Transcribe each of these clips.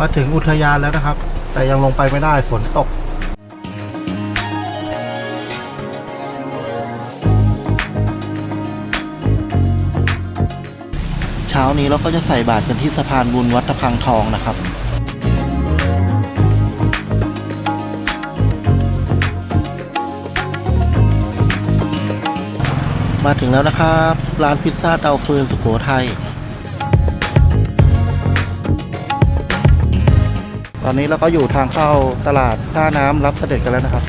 มาถึงอุทยานแล้วนะครับ แต่ยังลงไปไม่ได้ฝนตก เช้านี้เราก็จะใส่บาตรกันที่สะพานบุญวัดตะพังทองนะครับมาถึงแล้วนะครับ ร้านพิซซ่าเตาฟืนสุโขทัย ตอนนี้เราก็อยู่ทางเข้าตลาดท่าน้ำรับเสด็จกันแล้วนะครับ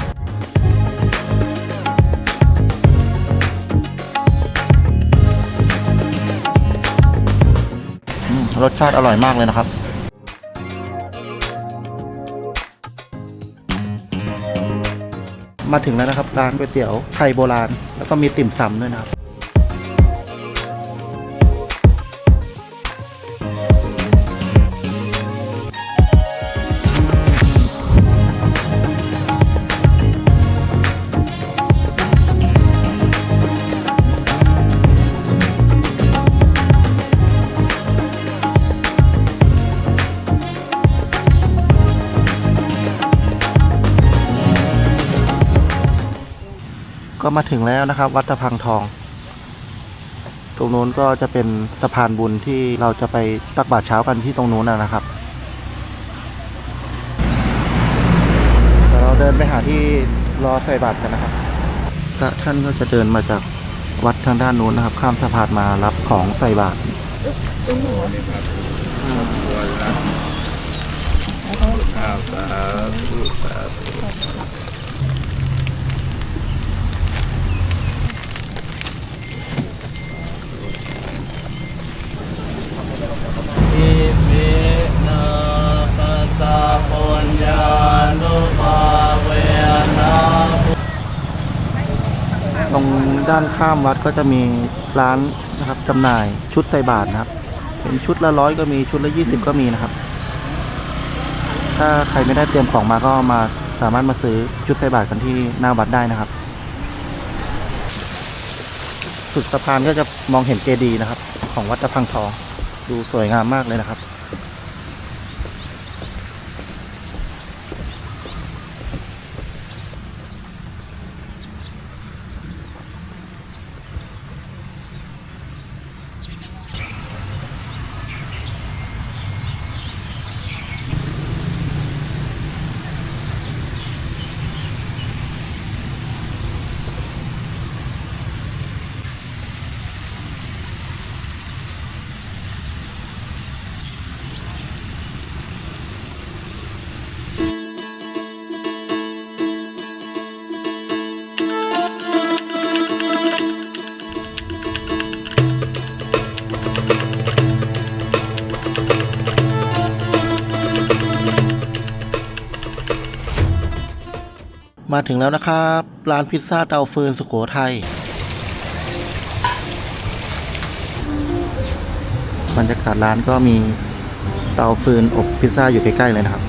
รสชาติอร่อยมากเลยนะครับมาถึงแล้วนะครับร้านก๋วยเตี๋ยวไทยโบราณ แล้วก็มีติ่มซำด้วยนะครับ ก็มาถึงแล้วนะครับ วัดตะพังทอง ตรงนู้นก็จะเป็นสะพานบุญที่เราจะไปตักบาตรเช้ากันที่ตรงนู้นนะครับเดี๋ยวเราเดินไปหาที่รอใส่บาตรกันนะครับพระท่านก็จะเดินมาจากวัดทางด้านนู้นนะครับ ข้ามสะพานมารับของใส่บาตรข้าวสาธุสาธุ ตรงด้านข้ามวัดก็จะมีร้านนะครับจำหน่ายชุดใส่บาตรนะครับ เป็นชุดละร้อยก็มีชุดละยี่สิบก็มีนะครับ ถ้าใครไม่ได้เตรียมของมาก็มาสามารถมาซื้อชุดใส่บาตรกันที่หน้าวัดได้นะครับ สุดสะพานก็จะมองเห็นเจดีย์นะครับ ของวัดตะพังทองดูสวยงามมากเลยนะครับ มาถึงแล้วนะครับ ร้านพิซซ่าเตาฟืนสุโขทัยบรรยากาศร้านก็มีเตาฟืนอบพิซซ่าอยู่ใกล้ๆเลยนะครับ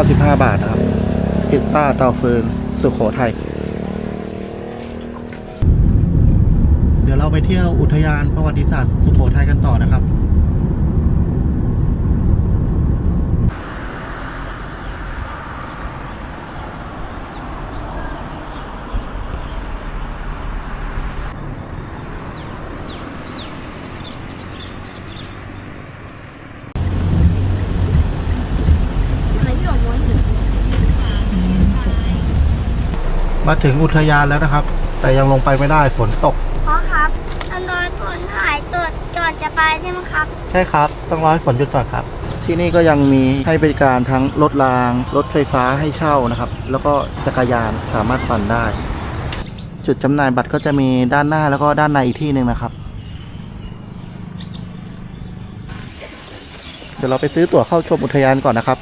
95 บาทนะครับ พิซซ่าเตาฟืนสุโขทัย เดี๋ยวเราไปเที่ยวอุทยานประวัติศาสตร์สุโขทัยกันต่อนะครับ มาถึงอุทยานแล้วนะครับ แต่ยังลงไปไม่ได้ฝนตกพ่อครับต้องรอยฝนหายจดจอดจะไปใช่ไหมครับ ใช่ครับ ต้องรอให้ฝนหยุดก่อนครับ ที่นี่ก็ยังมีให้บริการทั้งรถราง รถไฟฟ้าให้เช่านะครับ แล้วก็จักรยานสามารถปั่นได้ จุดจำหน่ายบัตรก็จะมีด้านหน้าแล้วก็ด้านในอีกที่หนึ่งนะครับ เดี๋ยวเราไปซื้อตั๋วเข้าชมอุทยานก่อนนะครับ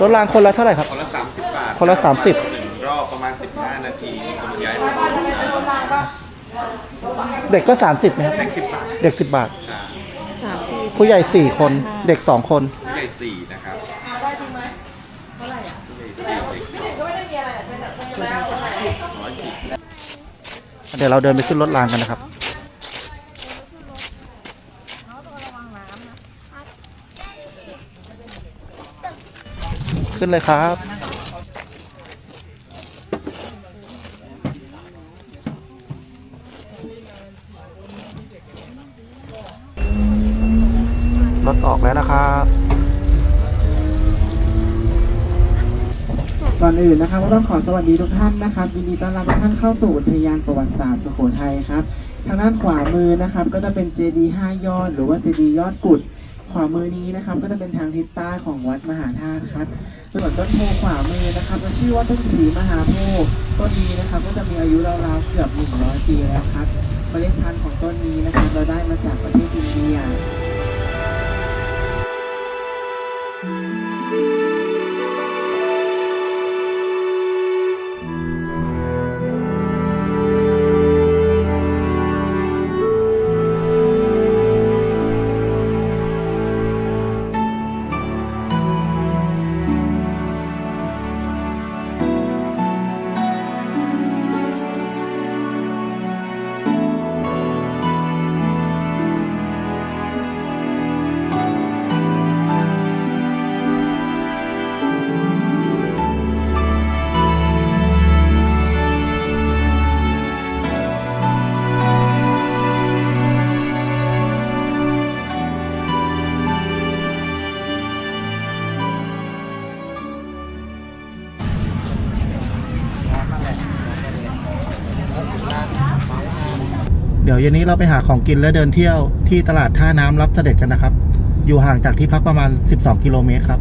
รถรางคนละเท่าไหร่ครับ คนละ 30 บาทคนละรับ30 หนึ่งรอบประมาณ 15 นาทีคุณย้ายไปเด็กก็ 30ไหมครับได้10 บาทเด็ก 10 บาท ใช่ผู้ใหญ่ 4 คนเด็ก 2 คน ผู้ใหญ่4นะครับได้จริงไหมเท่าไหร่อะผู้ใหญ่4เด็ก2ก็ไม่ได้มีอะไรเป็นแบบร้อยสี่สิบเดี๋ยวเราเดินไปขึ้นรถรางกันนะครับ ขึ้นเลยครับ รถออกแล้วนะครับก่อนอื่นนะครับก็ต้องขอสวัสดีทุกท่านนะครับ ยินดีต้อนรับทุกท่านเข้าสู่อุทยานประวัติศาสตร์สุโขทัยครับ ทางด้านขวามือนะครับ ก็จะเป็นเจดีย์ห้ายอด หรือว่าเจดีย์ยอดกุด ขวามือนี้นะครับ ก็จะเป็นทางทิศใต้ของวัดมหาธาตุครับส่วนต้นโพขวามือนะครับจะชื่อว่าต้นสีมหาโพธิ์ต้นนี้นะครับ ก็จะมีอายุราวๆเกือบ 100 ปีแล้วครับเมล็ดพันธุ์ของต้นนี้นะครับ เราได้มาจากประเทศอินเดีย เดี๋ยวเย็นนี้เราไปหาของกินและเดินเที่ยวที่ตลาดท่าน้ำรับเสด็จกันนะครับ อยู่ห่างจากที่พักประมาณ 12 กิโลเมตรครับ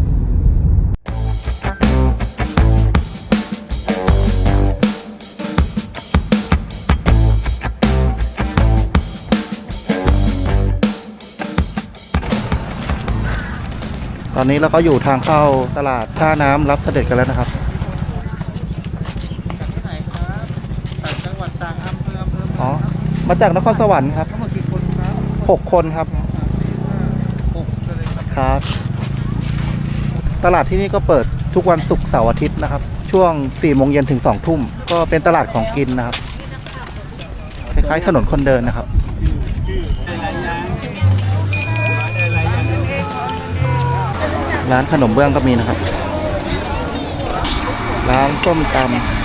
ตอนนี้เราก็อยู่ทางเข้าตลาดท่าน้ำรับเสด็จกันแล้วนะครับ ที่ไหนครับต่างจังหวัดต่างอำเภออำเภอ อ๋อ มาจากนครสวรรค์ครับทั้งหมดกี่คนครับหกคนครับ หกเลยครับครับ ตลาดที่นี่ก็เปิดทุกวันศุกร์เสาร์อาทิตย์นะครับ ช่วง4โมงเย็นถึง2ทุ่ม ก็เป็นตลาดของกินนะครับ คล้ายๆถนนคนเดินนะครับ ร้านขนมเบื้องก็มีนะครับ ร้านส้มตำ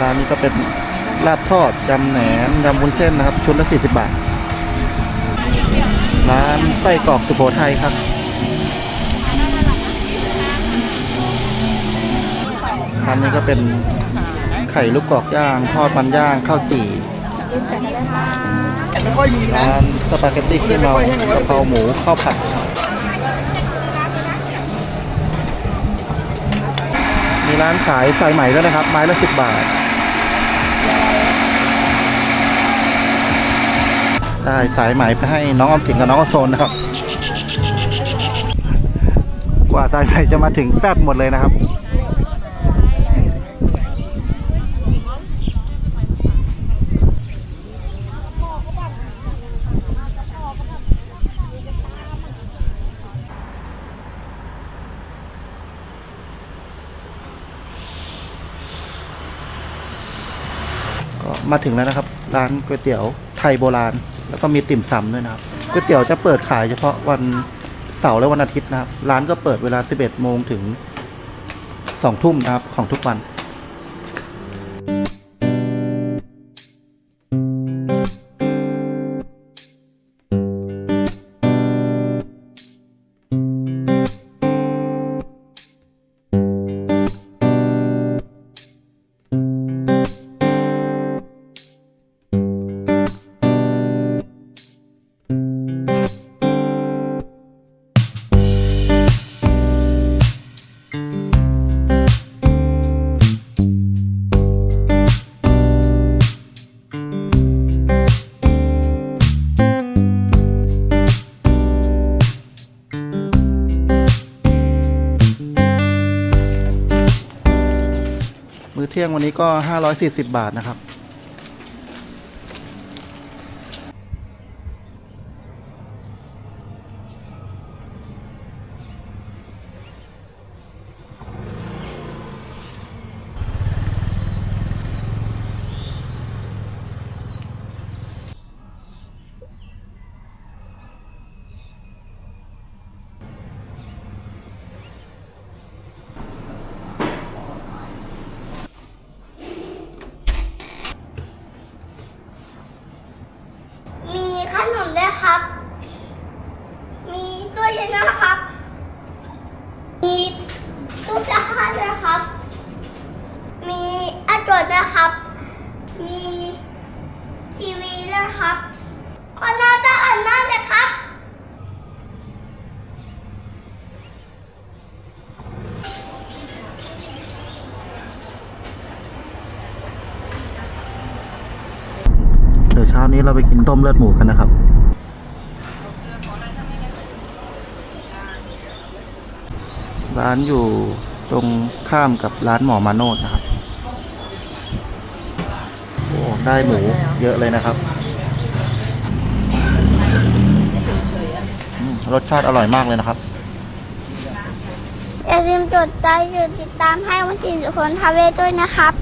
ร้านนี้ก็เป็นลาบทอดยำแหนมยำวุ้นเส้นนะครับ ชุดละ40 บาท ร้านไส้กรอกสุโขทัยครับร้านนี้ก็เป็นไข่ลูกกรอกย่าง ทอดมันย่างข้าวจี่ร้านสปาเกตตี้ขี้เมากะเพราหมูข้าวผัดมีร้านขายสายไหม่ด้วยนะครับ ไม้ละสิบบาท ได้สายไหมไปให้น้องอมสินกับน้องอโซนนะครับ กว่าสายไหมจะมาถึงแฟบหมดเลยนะครับก็มาถึงแล้วนะครับ ร้านก๋วยเตี๋ยวไทยโบราณ แล้วก็มีติ่มซำด้วยนะครับก๋วยเตี๋ยวจะเปิดขายเฉพาะวันเสาร์และวันอาทิตย์นะครับ ร้านก็เปิดเวลา 11 โมงถึง 2 ทุ่มนะครับของทุกวัน เที่ยงวันนี้ก็ 540 บาทนะครับ มีขนมด้วยครับ มีตู้เย็นนะครับ มีตู้เสื้อผ้าด้วยครับ มีอาจด นะครับ มีทีวีด้วครับก็น่าจะอ่านมากเลยครับ เดี๋ยวเช้านี้เราไปกินต้มเลือดหมูกันนะครับ ร้านอยู่ตรงข้ามกับร้านหมอมาโนดนะครับ ได้หมูเยอะเลยนะครับรสชาติอร่อยมากเลยนะครับ อย่าลืมกดไลค์กดติดตามให้วันสินสุคนทาเวด้วยนะครับ